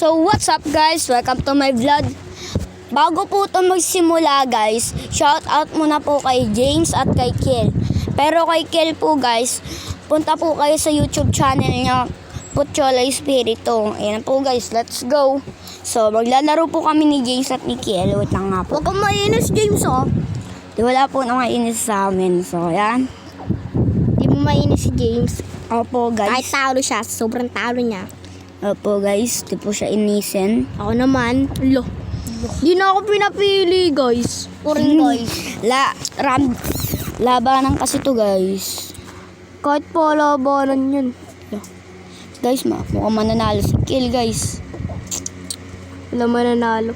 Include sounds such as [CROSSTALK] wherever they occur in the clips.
So what's up guys? Welcome to my vlog. Bago po ito magsimula guys, shout out muna po kay James at kay Kiel. Pero kay Kiel po guys, punta po kayo sa YouTube channel niya, Puchola Espiritu. Ayan po guys, let's go. So maglalaro po kami ni James at ni Kiel. Wait lang nga po. Huwag kang mainis James oh. Di wala po nang mainis sa amin. So yan. Di mo mainis si James. Opo Kahit guys. talo siya, sobrang talo niya. Opo guys, di po siya inisin. Ako naman, lo. Di na ako pinapili, guys. Puring guys. La, ram, labanan kasi to guys. Kahit pa labanan yun. Guys, ma, mukhang mananalo si Kill guys. Wala mananalo.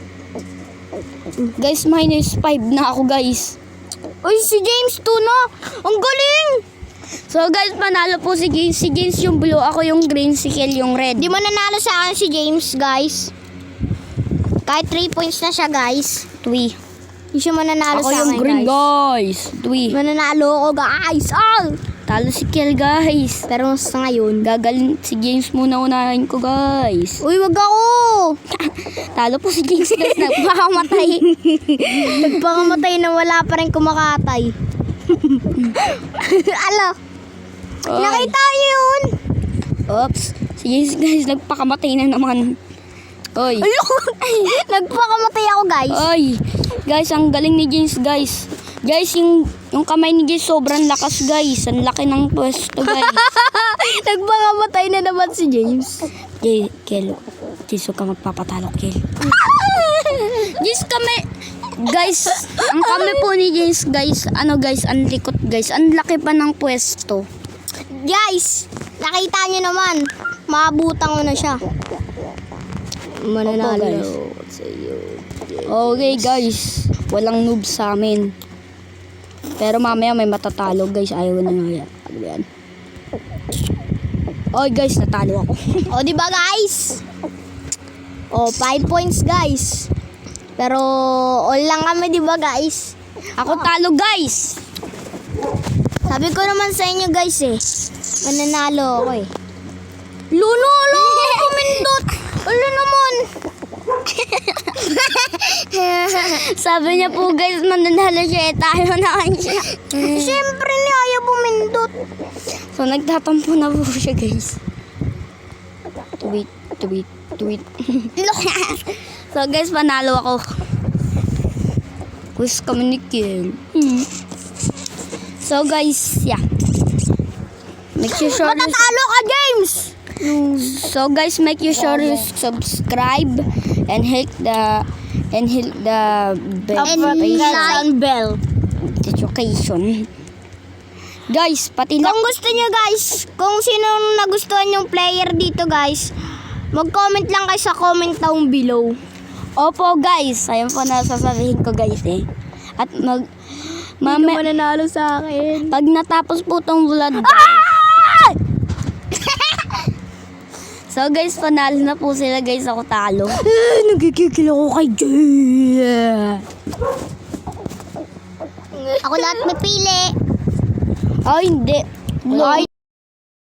Guys, minus 5 na ako guys. Uy, si James, to na. Ang galing! So guys, panalo po si James. Si James yung blue, ako yung green, si Kill yung red. Di mananalo sa akin si James, guys. Kahit 3 points na siya, guys. Twi. Di siya mananalo Ako sa yung akin, green guys. guys. Twi. Mananalo ako, guys. All! Talo si Kill guys. Pero sa ngayon, Gagaling si James muna unahin ko guys. Uy, wag ako! [LAUGHS] Talo po si James guys. Nagpakamatay. [LAUGHS] Nagpakamatay na wala pa rin kumakatay. [LAUGHS] Alo, Oy. nakita niyo yun? Oops. Si James guys, nagpakamatay na naman. Oy. [LAUGHS] Nagpakamatay ako guys. Ay, guys, ang galing ni James, guys. Guys, yung, yung kamay ni James sobrang lakas, guys. Ang laki ng pwesto, guys. [LAUGHS] nagpakamatay na naman si James. Jay, Kel, James, huwag ka magpapatalo, Kel. James, kami, guys, ang kami po ni James, guys, ano, guys, ang likot, guys. Ang laki pa ng pwesto. Guys, nakita niyo naman. Maabutang ko na siya. Mananalo. Okay, guys. Walang noob sa amin. Pero mamaya may matatalo, guys. Ayaw na nga yan. Ano yan? Oy, guys, natalo ako. O, di ba guys? O, 5 points guys. Pero, all lang kami, di ba guys? Ako talo, guys. Sabi ko naman sa inyo guys eh. Mananalo ako eh. Luno, luno, [LAUGHS] kumindot. Ano naman? [LAUGHS] Sabi niya po, guys, mananalo siya. Eh, tayo na siya. Siyempre ni ayaw bumindot. So, nagtatampo na po siya, guys. Tweet, tweet, tweet. [LAUGHS] so, guys, panalo ako. Quiz kami ni. Hmm. So, guys, yeah. Make you sure you Matatalo ka, James! So guys, make you sure you subscribe and hit the and hit the bell And notification bell. notification. Guys, pati na Kung gusto nyo guys, kung sino nagustuhan yung player dito guys, mag-comment lang kayo sa comment down below. Opo guys, ayun po na sasabihin ko guys eh. At mag Mami, mame, mananalo sa akin. pag natapos po tong vlog Ah! [LAUGHS] So guys, panalo na po sila guys, ako talo. Nagkikikil ako kay Jay. Ako lahat may pili. Oh, hindi. Ay,